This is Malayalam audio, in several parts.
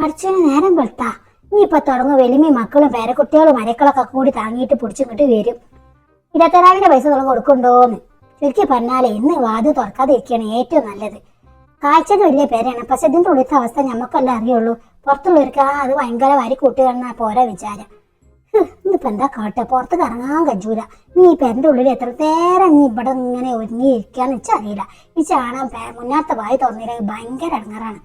പഠിച്ചതിന് നേരം വെളുത്താ. നീ ഇപ്പൊ തുടങ്ങും വലിമി മക്കളും പേരക്കുട്ടികളും മരക്കളൊക്കെ കൂടി താങ്ങിയിട്ട് പിടിച്ചിങ്ങോട്ട് വരും. ഇടത്തരാവിന്റെ പൈസ തുടങ്ങി കൊടുക്കണ്ടോന്ന് ചുരുക്കി പറഞ്ഞാലേ ഇന്ന് വാത് തുറക്കാതെ ഇരിക്കുകയാണ് ഏറ്റവും നല്ലത്. കാഴ്ചത് വലിയ പേരാണ്. പക്ഷെ ഇതിന്റെ ഉള്ളിലത്തെ അവസ്ഥ ഞമ്മക്കല്ലേ അറിയുള്ളൂ. പുറത്തുള്ളവർക്ക് ആ അത് ഭയങ്കര വരി കൂട്ടുകയെന്നാ പോരാ വിചാരം. ഇന്നിപ്പോ എന്താ കാട്ടെ? പുറത്ത് കറങ്ങാൻ കജൂല. നീ ഈ എന്റെ ഉള്ളിൽ എത്ര നേരം നീ ഇവിടെ ഇങ്ങനെ ഒരുങ്ങി ഇരിക്കാന്ന് വെച്ചാൽ അറിയില്ല. ഈ ചാണാൻ മുന്നാത്ത വായി തുറന്നില്ലെങ്കിൽ ഭയങ്കര ഇടങ്ങാറാണ്.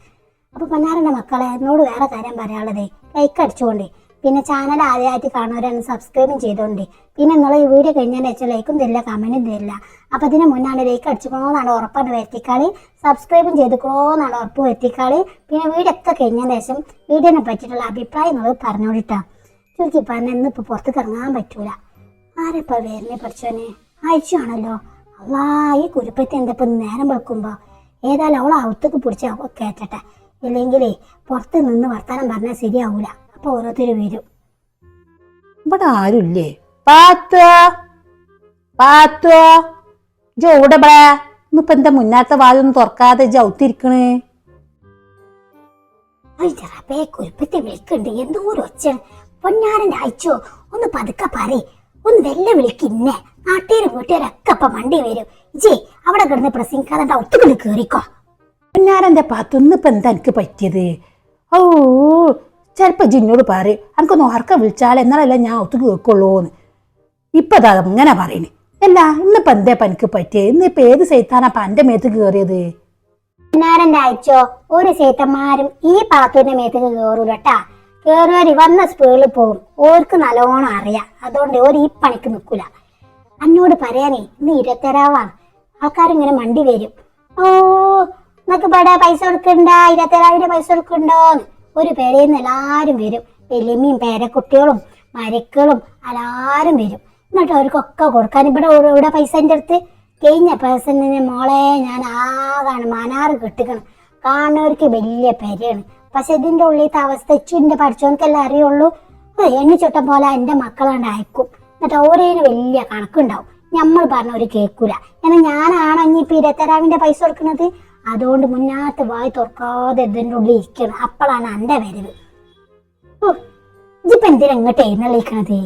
അപ്പൊ പൊന്നാറിന്റെ മക്കളെ എന്നോട് വേറെ കാര്യം പറയാനുള്ളതേ. ലൈക്ക് അടിച്ചുകൊണ്ട് പിന്നെ ചാനൽ ആദ്യമായിട്ട് കാണുന്നവരാണ് സബ്സ്ക്രൈബും ചെയ്തോണ്ട്. പിന്നെ നിങ്ങൾ ഈ വീഡിയോ കഴിഞ്ഞാൽ വെച്ചാൽ ലൈക്കും തരില്ല കമന്റും തരില്ല. അപ്പൊ ഇതിന് മുന്നാണ് ലൈക്ക് അടിച്ചിക്കണോന്നാണ് ഉറപ്പാണ് വരുത്തിക്കാളി. സബ്സ്ക്രൈബും ചെയ്തിക്കണോന്നാണ് ഉറപ്പ് വരുത്തിക്കാളി. പിന്നെ വീഡിയോ ഒക്കെ കഴിഞ്ഞതിന് ശേഷം വീഡിയോനെ പറ്റിയിട്ടുള്ള അഭിപ്രായം നിങ്ങൾ പറഞ്ഞോളിട്ടാ ചുരുക്കി പറഞ്ഞ ഇന്നിപ്പോ പുറത്തേക്ക് ഇറങ്ങാൻ പറ്റൂല. ആരപ്പ വേരനെ പഠിച്ചോനെ? അയച്ചാണല്ലോ അള്ളാ ഈ കുരുപ്പത്തെ എന്തപ്പോ നേരം വെക്കുമ്പോ? ഏതായാലും അവൾ അവത്തേക്ക് പിടിച്ച് കേട്ടെ ഇല്ലെങ്കിലേ പുറത്ത് നിന്ന് വർത്താനം പറഞ്ഞാൽ ശരിയാവൂല. അപ്പൊ ഓരോരുത്തർ വരും. ഇവിടെ ആരുമില്ലേ പാത്തോ? പാത്തോ? ഇവിടെ? ഇന്നിപ്പോ എന്താ മുന്നാത്ത വാതൊന്നും തുറക്കാതെ ജൗത്തിരിക്കണേ കുരുപ്പത്തി വിളിക്കണ്ട്. എന്തോ ഒരു ഒച്ച. പൊന്നാരന്റെ അയച്ചോ? ഒന്ന് പതുക്കെ പറ ഒന്ന് വെല്ല വിളിക്കിന്നെ നാട്ടുകാരും വീട്ടുകാരൊക്കെ അപ്പൊ വണ്ടി വരും. ജേ അവിടെ കിടന്ന് പ്രസംഗിക്കാതെ ഒത്തുകൊണ്ട് കേറിക്കോ. പൊന്നാരന്റെ പാത്തു ഇന്നിപ്പോ എന്താ എനിക്ക് പറ്റിയത്? ഓ ചിലപ്പോ ജിന്നോട് പറ എനിക്കൊന്ന് ഓർക്ക വിളിച്ചാൽ എന്നാലല്ല ഞാൻ ഒത്തു കേൾക്കുള്ളൂന്ന്. ഇപ്പൊ അതാ അങ്ങനെ പറയുന്നു അല്ല ഇന്നിപ്പോ എന്താ ഇപ്പൊ എനിക്ക് പറ്റിയത്? ഇന്നിപ്പോ ഏത് സൈത്താനപ്പ എന്റെ മേത്ത് കയറിയത് പിന്നാരന്റെ അയച്ചോ? ഒരു സൈത്തന്മാരും ഈ പാത്തുവിന്റെ മേത്തേക്ക് കേറൂലട്ടാ. കേറുവരി വന്ന സ്പീഡിൽ പോകും ഓർക്ക് നല്ലോണം അറിയാം. അതുകൊണ്ട് ഓർ ഈ പണിക്ക് നിൽക്കൂല. അന്നോട് പറയാനേ ഇന്ന് ഇരുപത്തേരാവാണ് ആൾക്കാരിങ്ങനെ മണ്ടി വരും. ഓ നിനക്ക് ഇവിടെ പൈസ കൊടുക്കണ്ട ഇരുപത്തേഴായിരം പൈസ കൊടുക്കണ്ടോ? ഒരു പേരേന്ന് എല്ലാവരും വരും. വലിയമ്മയും പേരക്കുട്ടികളും മരക്കളും എല്ലാരും വരും. എന്നിട്ട് അവർക്കൊക്കെ കൊടുക്കാൻ ഇവിടെ ഇവിടെ- പൈസ എന്റെ അടുത്ത്. കഴിഞ്ഞ പേഴ്സണിന് മോളെ ഞാൻ ആകാണ് മനാറ് കെട്ടിക്കണം. കാണുന്നവർക്ക് വലിയ പെരയാണ് പക്ഷെ ഇതിന്റെ ഉള്ളിലത്തെ അവസ്ഥ ഇച്ചുവിന്റെ പഠിച്ചവർക്കെല്ലാം അറിയുള്ളൂ. എണ്ണിച്ചൊട്ടം പോലെ എന്റെ മക്കളാണ്ട് അയക്കും. എന്നിട്ട് ഓരോന്ന് വലിയ കണക്കുണ്ടാവും. നമ്മൾ പറഞ്ഞ ഒരു കേൾക്കൂല. എന്നാൽ ഞാനാണോ ഇനി ഇപ്പൊ ഇരുപത്തരാവിന്റെ പൈസ കൊടുക്കുന്നത്? അതുകൊണ്ട് മുന്നാത്ത് വായി തുറക്കാതെ ഇതിന്റെ ഉള്ളിൽ ഇരിക്കണം അപ്പോഴാണ് എന്റെ വരവ്. ഇതിപ്പോ എന്തിനാ ഇങ്ങോട്ട് എഴുന്നള്ളിക്കണത്?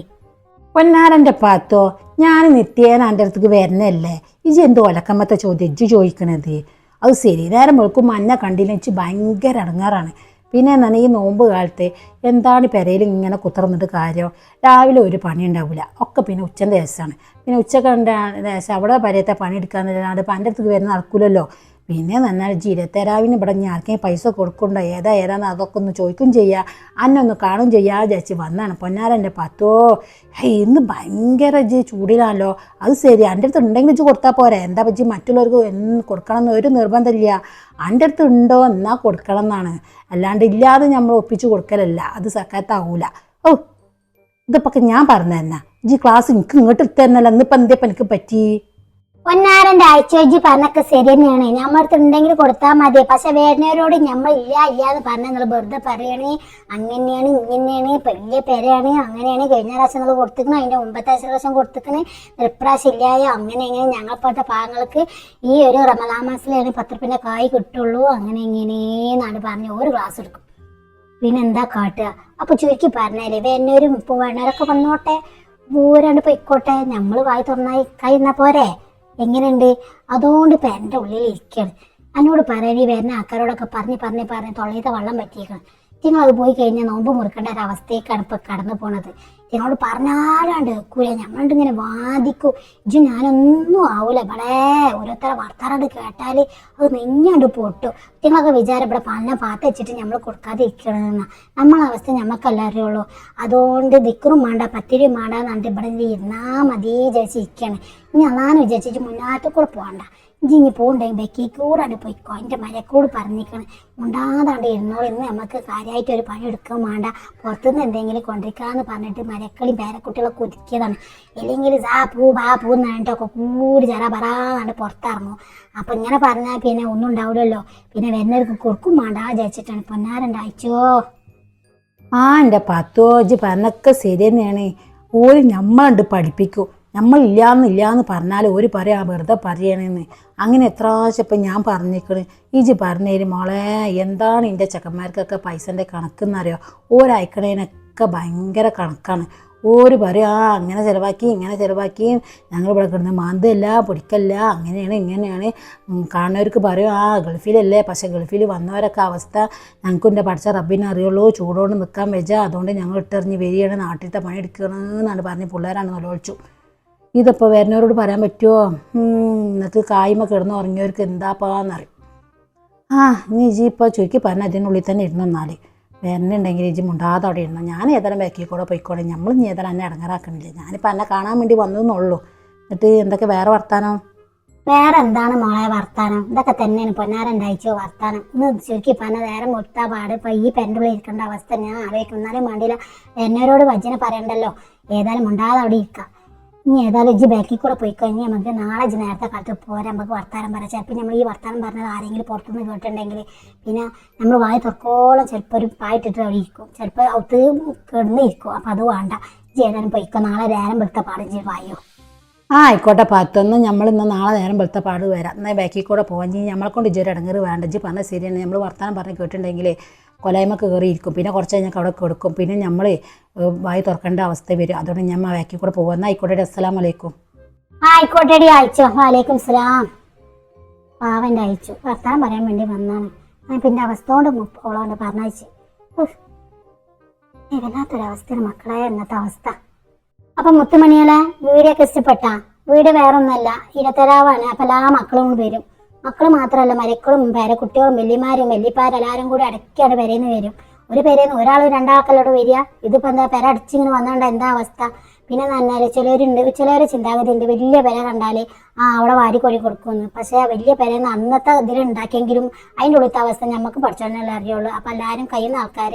പൊന്നാരന്റെ പാത്തോ? ഞാൻ നിത്യേന എന്റെ അടുത്തേക്ക് വരുന്നല്ലേ ഇജി എന്തോ ഒലക്കമ്മത്തെ ചോദ്യം ഇജ്ജ് ചോദിക്കണത്? അത് ശരി. നേരം വെളുക്കും മഞ്ഞ കണ്ടില്ല വെച്ച് ഭയങ്കര ഇടങ്ങാറാണ്. പിന്നെ എന്താണ് ഈ നോമ്പ് കാലത്ത് എന്താണ് പെരയിൽ ഇങ്ങനെ കുത്തർന്നിട്ട് കാര്യം? രാവിലെ ഒരു പണി ഉണ്ടാവില്ല ഒക്കെ പിന്നെ ഉച്ചന്റെ ദേശമാണ് പിന്നെ ഉച്ചയ്ക്ക് ദേശം അവിടെ പരയത്തെ പണി എടുക്കാന്നല്ലാണ്ട് അപ്പം എന്റെ അടുത്തേക്ക് വരുന്ന നടക്കൂലല്ലോ. പിന്നെ നന്നാൽ ജീരത്തേരാവിന് ഇവിടെ ഞാൻ ആർക്കെങ്കിലും പൈസ കൊടുക്കണ്ട. ഏതാ ഏതാന്ന് അതൊക്കെ ഒന്ന് ചോദിക്കും ചെയ്യുക അന്നൊന്ന് കാണും ചെയ്യാ വിചാരിച്ച് വന്നാണ്. പൊന്നാരന്റെ പത്തോ. ഇന്ന് ഭയങ്കര ചൂടിലാണല്ലോ. അത് ശരി എന്റെ അടുത്ത് ഉണ്ടെങ്കിൽ വെച്ച് കൊടുത്താൽ പോരെ. എന്താ പറ്റി മറ്റുള്ളവർക്ക് എന്ന് കൊടുക്കണം എന്ന് ഒരു നിർബന്ധമില്ല. എന്റെ അടുത്ത് ഉണ്ടോ എന്നാൽ കൊടുക്കണം എന്നാണ് അല്ലാണ്ട് ഇല്ലാതെ നമ്മൾ ഒപ്പിച്ച് കൊടുക്കലല്ല. അത് സക്കാത്താവൂല. ഓ ഇതിപ്പൊക്കെ ഞാൻ പറഞ്ഞു തന്നെ. ജി ക്ലാസ് എനിക്ക് ഇങ്ങോട്ട് എടുത്തു തന്നല്ല ഇന്നിപ്പോൾ എന്തേപ്പം എനിക്ക് പറ്റി? പൊന്നാരന്റെ ആഴ്ചജി പറഞ്ഞൊക്കെ ശരി തന്നെയാണ് ഞമ്മടുത്ത് ഉണ്ടെങ്കിൽ കൊടുത്താൽ മതി പക്ഷെ വേദനയോട് നമ്മൾ ഇല്ല ഇല്ല എന്ന് പറഞ്ഞാൽ നിങ്ങൾ വെറുതെ പറയണേ. അങ്ങനെയാണ് ഇങ്ങനെയാണ് വലിയ പേരാണ് അങ്ങനെയാണ്. കഴിഞ്ഞ പ്രാവശ്യം നിങ്ങൾ കൊടുത്തിക്കണ അതിന്റെ മുമ്പത്തെ പ്രാവശ്യം കൊടുത്തിക്കണേ ഇപ്രാവശ്യം ഇല്ലായോ അങ്ങനെ എങ്ങനെ ഞങ്ങളെപ്പോഴത്തെ പാവങ്ങൾക്ക് ഈ ഒരു റമദാ മാസത്തിലാണ് പത്ത് കായ് കിട്ടുള്ളൂ. അങ്ങനെ ഇങ്ങനെയെന്നാണ് പറഞ്ഞ് ഒരു ക്ലാസ് എടുക്കും. പിന്നെ എന്താ കാട്ടുക? അപ്പൊ ചുരുക്കി പറഞ്ഞാലേ വേനൊരു ഉപ്പ് വേണവരൊക്കെ വന്നോട്ടെ. പൂരാണ്ട് പൊയ്ക്കോട്ടെ. നമ്മൾ വായി തുറന്നായി കഴിയുന്ന പോരെ? എങ്ങനെയുണ്ട്? അതുകൊണ്ട് ഇപ്പം എന്റെ ഉള്ളിൽ ഇരിക്കുകയാണ് എന്നോട് പറയാൻ ഈ വരുന്ന ആൾക്കാരോടൊക്കെ പറഞ്ഞ് പറഞ്ഞ് പറഞ്ഞ് തൊള്ളയത്തെ വെള്ളം പറ്റിയേക്കണം. നിങ്ങൾ അത് പോയി കഴിഞ്ഞാൽ നോമ്പ് മുറിക്കേണ്ട ഒരു അവസ്ഥയൊക്കെയാണ് ഇപ്പൊ കടന്നു പോണത്. എന്നോട് പറഞ്ഞാലാണ്ട് വെക്കൂല ഞങ്ങളുണ്ട് ഇങ്ങനെ വാദിക്കും. ഇജു ഞാനൊന്നും ആവൂല. ഇവിടെ ഓരോരുത്തരെ വർത്താനോട് കേട്ടാൽ അത് നെഞ്ഞാണ്ട് പൊട്ടു. നിങ്ങളൊക്കെ വിചാരം ഇവിടെ പല പാത്ത് വെച്ചിട്ട് നമ്മൾ കൊടുക്കാതെ ഇരിക്കണമെന്ന നമ്മളെ അവസ്ഥ ഞമ്മക്കല്ല അറിയുള്ളൂ അതുകൊണ്ട് ദിക്കറും വേണ്ട പത്തിരിയും വേണ്ട എന്നിട്ട് ഇവിടെ ഇരുന്നാ മതി വിചാരിച്ചിരിക്കുകയാണ് ഇനി അതാണ് വിചാരിച്ചിട്ട് മുന്നാറ്റക്കൂടെ കൂടെ പോകണ്ട. ഇനി പോകണ്ടെങ്കിൽ ബെക്കി കൂടാണ്ട് പോയിക്കോ. എന്റെ മരക്കൂട് പറഞ്ഞിരിക്കണം. ഉണ്ടാതാണ്ട് ഇരുന്നോളൂ. ഇന്ന് നമുക്ക് കാര്യമായിട്ട് ഒരു പണി എടുക്കാൻ വേണ്ട. പുറത്തുനിന്ന് എന്തെങ്കിലും കൊണ്ടിരിക്കാന്ന് പറഞ്ഞിട്ട് മരക്കളി പേരക്കുട്ടികളെ ഒതുക്കിയതാണ്. ഇല്ലെങ്കിൽ സാ പൂ ബാ പൂ എന്നിട്ടൊക്കെ കൂടി ചറ പറാണ്ട് പുറത്തിറങ്ങും. അപ്പം ഇങ്ങനെ പറഞ്ഞാൽ പിന്നെ ഒന്നും ഉണ്ടാവില്ലല്ലോ. പിന്നെ വരുന്നവർക്ക് കൊടുക്കും വേണ്ട വിചാരിച്ചിട്ടാണ്. പൊന്നാരുണ്ടായിച്ചോ ആ എന്റെ പത്തോ ഇജ്ജ് പറഞ്ഞൊക്കെ ശരി തന്നെയാണ്. ഓര് നമ്മളുണ്ട് പഠിപ്പിക്കും. നമ്മൾ ഇല്ലാന്ന് എന്ന് പറഞ്ഞാൽ ഒരു പറയാ വെറുതെ പറയണേന്ന്. അങ്ങനെ എത്ര പ്രാവശ്യം ഞാൻ പറഞ്ഞേക്കണ്. ഇജി പറഞ്ഞേര് മോളെ എന്താണ് എന്റെ ചെക്കന്മാർക്കൊക്കെ പൈസന്റെ കണക്കെന്നറിയോ? ഓരയക്കണേനൊക്കെ ഭയങ്കര കണക്കാണ്. ഓര് പറയും ആ അങ്ങനെ ചിലവാക്കി ഇങ്ങനെ ചിലവാക്കി. ഞങ്ങൾ ഇവിടെ കിടന്ന് മാന്തല്ല പൊടിക്കല്ല അങ്ങനെയാണ് ഇങ്ങനെയാണ്. കാണുന്നവർക്ക് പറയും ആ ഗൾഫിലല്ലേ പക്ഷെ ഗൾഫിൽ വന്നവരൊക്കെ അവസ്ഥ ഞങ്ങൾക്ക് എന്റെ പഠിച്ച റബ്ബിനെ അറിയുള്ളൂ. ചൂടോണ്ട് നിൽക്കാൻ വെച്ചാൽ അതുകൊണ്ട് ഞങ്ങൾ ഇട്ടെറിഞ്ഞ് വരികയാണ് നാട്ടിലത്തെ പണി എടുക്കണമെന്നാണ് പറഞ്ഞ് പിള്ളേരാണ് നിലവിളിച്ചു ഇതിപ്പോൾ വരുന്നവരോട് പറയാൻ പറ്റുമോ നിങ്ങൾക്ക് കായ്മ കിടന്ന് ഉറങ്ങിയവർക്ക് എന്താപ്പാന്നറിയും. ആ നീ ഇജി ഇപ്പോൾ ചുരുക്കി പറഞ്ഞ അതിനുള്ളിൽ തന്നെ ഇരുന്നു എന്നാൽ വരുന്നുണ്ടെങ്കിൽ ഇജി മുണ്ടാതെ അവിടെ ഇരുന്നു ഞാൻ ഏതാനും ബാക്കി കൂടെ പോയിക്കോളെ. നമ്മൾ നീ ഏതാനും എന്നെ ഇടങ്ങാറാക്കണില്ലേ ഞാനിപ്പോൾ എന്നെ കാണാൻ വേണ്ടി വന്നു എന്നുള്ളൂ എന്നിട്ട് എന്തൊക്കെ വേറെ വർത്താനോ? വേറെ എന്താണ് മോളെ വർത്താനം? ഇതൊക്കെ തന്നെയാണ്. പൊന്നാരണ്ടായിച്ചോ വർത്താനം? ഇന്ന് ചുരുക്കി പറഞ്ഞ നേരം മുട്ടാ പാട്. ഇപ്പം ഈ പെൻഡുള്ളിൽ ഇരിക്കേണ്ട അവസ്ഥ ഞാൻ ആലോചിക്കും. എന്നാലും വേണ്ടിയില്ല. എന്നോരോട് വജ്ജന പറയണ്ടല്ലോ. ഏതായാലും മുണ്ടാതെ അവിടെ ഇരിക്കാം. ഇനി ഏതായാലും ഇജ്ജ് ബാക്കിൽ കൂടെ പോയി കഴിഞ്ഞാൽ നമുക്ക് നാളെ ഇജ്ജ് നേരത്തെ കാലത്ത് പോരാ നമുക്ക് വർത്താനം പറയാം. ചിലപ്പോൾ നമ്മൾ ഈ വർത്താനം പറഞ്ഞത് ആരെങ്കിലും പുറത്തുനിന്ന് കേട്ടിട്ടുണ്ടെങ്കിൽ പിന്നെ നമ്മൾ വായ തുറക്കോളം ചിലപ്പോൾ ഒരു പായിട്ടിട്ട് അവിടെ ഇരിക്കും. ചിലപ്പോൾ അവത്ത് കിടന്ന് ഇരിക്കും അപ്പം അത് വേണ്ട. ഇജ്ജ് ഏതായാലും പോയിക്കോ നാളെ നേരം വെളുത്ത പാടും ഇജ്ജ് വായോ. ആ ആയിക്കോട്ടെ പത്തൊന്ന് നമ്മൾ ഇന്ന് നാളെ നേരം വെളുത്ത പാട് വരാം. എന്നാൽ ബാക്കിൽ കൂടെ പോകാൻ നമ്മളെ കൊണ്ട് ഇജ്ജൊരു ഇടങ്ങറ് വേണ്ട. ഇജ്ജ് പറഞ്ഞാൽ ശരിയാണ്. നമ്മൾ വർത്താനം പറഞ്ഞ് കേട്ടിട്ടുണ്ടെങ്കിൽ കൊലയമൊക്കെ കയറിയിരിക്കും. പിന്നെ കുറച്ച് കഴിഞ്ഞാൽ അവിടെ കൊടുക്കും. പിന്നെ നമ്മൾ വായി തുറക്കേണ്ട അവസ്ഥ വരും. അതുകൊണ്ട് ഞാൻ വാക്കി കൂടെ പോകുന്ന ആയിക്കോട്ടെ അസ്സലാം വലൈക്കും ആയിക്കോട്ടെടി അയച്ചു. വലൈക്കും സലാം പാവന്റെ അയച്ചു. വർത്താനം പറയാൻ വേണ്ടി വന്നാണ്. പിന്നെ അവസ്ഥ കൊണ്ട് ഓളോണ്ട് പറഞ്ഞയച്ചു വല്ലാത്തൊരവസ്ഥയാണ് മക്കളെ ഇന്നത്തെ അവസ്ഥ. അപ്പം മുത്തുമണിയലെ വീടൊക്കെ ഇഷ്ടപ്പെട്ട? വീട് വേറൊന്നല്ല ഇടത്തരാവാണ് അപ്പം എല്ലാ മക്കളും വരും. മക്കൾ മാത്രമല്ല മരക്കളും പേരക്കുട്ടികളും വെല്ലിമാരും വെല്ലിപ്പാരും എല്ലാവരും കൂടി അടക്കിയാണ് പെരേന്ന് വരും. ഒരു പെരേന്ന് ഒരാൾ രണ്ടാൾക്കല്ലോട് വരിക. ഇതിപ്പോ എന്താ പെര അടിച്ചിങ്ങനെ വന്നോണ്ട് എന്താ അവസ്ഥ? പിന്നെ പറഞ്ഞാൽ ചിലരുണ്ട് ചിലവരെ ചിന്താഗതി ഉണ്ട് വലിയ പെര കണ്ടാൽ ആ അവിടെ വാരിക്കൊടി കൊടുക്കുമെന്ന്. പക്ഷേ ആ വലിയ പെരേന്ന് അന്നത്തെ ഇതിൽ ഉണ്ടാക്കിയെങ്കിലും അതിന്റെ ഉള്ളിലത്തെ അവസ്ഥ നമുക്ക് പഠിച്ചോണ്ടല്ലേ അറിയുള്ളൂ. അപ്പൊ എല്ലാവരും കഴിയുന്ന ആൾക്കാർ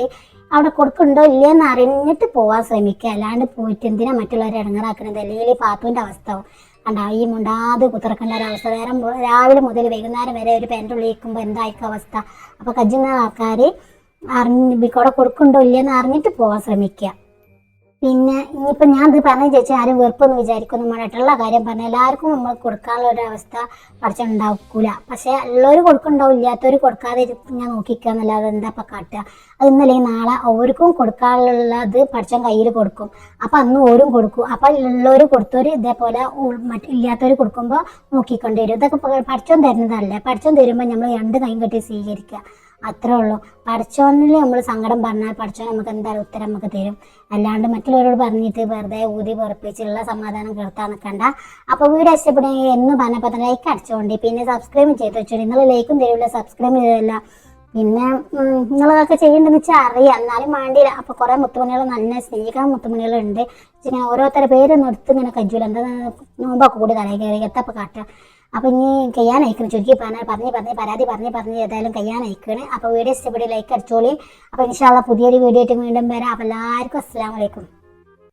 അവിടെ കൊടുക്കുന്നുണ്ടോ ഇല്ലയെന്ന് അറിഞ്ഞിട്ട് പോകാൻ ശ്രമിക്കുക. അല്ലാണ്ട് പോയിട്ട് എന്തിനാ മറ്റുള്ളവരെ ഇടങ്ങറാക്കുന്നത് അല്ലെങ്കിൽ പാത്തുവിന്റെ അവസ്ഥ കണ്ട ഈ മുണ്ടാതെ കുത്തിറക്കേണ്ട ഒരു അവസ്ഥ. നേരം രാവിലെ മുതൽ വൈകുന്നേരം വരെ ഒരു പെന്റെ ഉള്ളിൽ ഇരിക്കുമ്പോൾ എന്തായിരിക്കും അവസ്ഥ? അപ്പോൾ കജ്ജുന്ന ആൾക്കാർ അറിഞ്ഞ് കൂടെ കൊടുക്കുന്നുണ്ടോ ഇല്ലയെന്ന് അറിഞ്ഞിട്ട് പോകാൻ ശ്രമിക്കുക പിന്നെ ഇനിയിപ്പോൾ ഞാൻ ഇത് പറഞ്ഞു ചേച്ചി ആരും വെറുപ്പൊന്നും വിചാരിക്കൊന്നും വേണ്ടിയിട്ടുള്ള കാര്യം പറഞ്ഞാൽ എല്ലാവർക്കും നമ്മൾ കൊടുക്കാനുള്ള ഒരു അവസ്ഥ പഠിച്ചുണ്ടാക്കൂല പക്ഷേ ഉള്ളവർ കൊടുക്കുന്നുണ്ടാവും ഇല്ലാത്തവർ കൊടുക്കാതെ ഞാൻ നോക്കിക്കുക എന്നല്ലാതെ എന്താ ഇപ്പം കാട്ടുക? അത് ഇന്നല്ലെങ്കിൽ നാളെ ഓർക്കും കൊടുക്കാനുള്ളത് പഠിച്ചൻ കയ്യിൽ കൊടുക്കും. അപ്പം അന്ന് ഓരും കൊടുക്കും. അപ്പം ഉള്ളവർ കൊടുത്തവർ ഇതേപോലെ മറ്റ് ഇല്ലാത്തവർ കൊടുക്കുമ്പോൾ നോക്കിക്കൊണ്ടേരും. ഇതൊക്കെ പഠിച്ചോൻ തരുന്നതല്ലേ? പഠിച്ചോൻ തരുമ്പോൾ നമ്മൾ രണ്ട് കൈയും കെട്ടി സ്വീകരിക്കുക. അത്രേ ഉള്ളൂ. പഠിച്ചോനിൽ നമ്മൾ സങ്കടം പറഞ്ഞാൽ പഠിച്ചോൻ നമുക്ക് എന്തായാലും ഉത്തരം നമുക്ക് തരും. അല്ലാണ്ട് മറ്റുള്ളവരോട് പറഞ്ഞിട്ട് വെറുതെ ഊതി പുറപ്പിച്ചുള്ള സമാധാനം കേൾക്കാൻ നിൽക്കണ്ട അപ്പോൾ വീഡിയോ ഇഷ്ടപ്പെടുകയെങ്കിൽ എന്ന് പറഞ്ഞപ്പോൾ തന്നെ ലൈക്ക് അടിച്ചോണ്ടി. പിന്നെ സബ്സ്ക്രൈബ് ചെയ്ത് വെച്ചോ നിങ്ങൾ ലൈക്കും തരില്ല സബ്സ്ക്രൈബ് ചെയ്തില്ല പിന്നെ നിങ്ങളതൊക്കെ ചെയ്യേണ്ടതെന്ന് വെച്ചാൽ അറിയാം. എന്നാലും വേണ്ടിയില്ല അപ്പോൾ കുറേ മുത്തുമണികൾ നല്ല സ്നേഹിക്കാൻ മുത്തുമണികളുണ്ട്. ഇങ്ങനെ ഓരോരുത്തരുടെ പേരൊന്നും എടുത്ത് ഇങ്ങനെ കജ്ജൂല. എന്താ നോമ്പൊക്കെ കൂടി തലയിൽ കയറി എത്തപ്പോൾ കാട്ടുക. അപ്പോൾ ഇനി കയ്യാൻ അയക്കണം ചുരുക്കി പറഞ്ഞാൽ പറഞ്ഞ് പറഞ്ഞ് പരാതി പറഞ്ഞ് പറഞ്ഞ് ഏതായാലും കയ്യാൻ അയക്കണം അപ്പോൾ വീഡിയോ ഇഷ്ടപ്പെട്ട് ലൈക്ക് അടിച്ചോളി. അപ്പോൾ ഇൻഷാല്ല പുതിയൊരു വീഡിയോ ആയിട്ട് വീണ്ടും വരാം. അപ്പോൾ എല്ലാവർക്കും അസ്സാം വലൈക്കും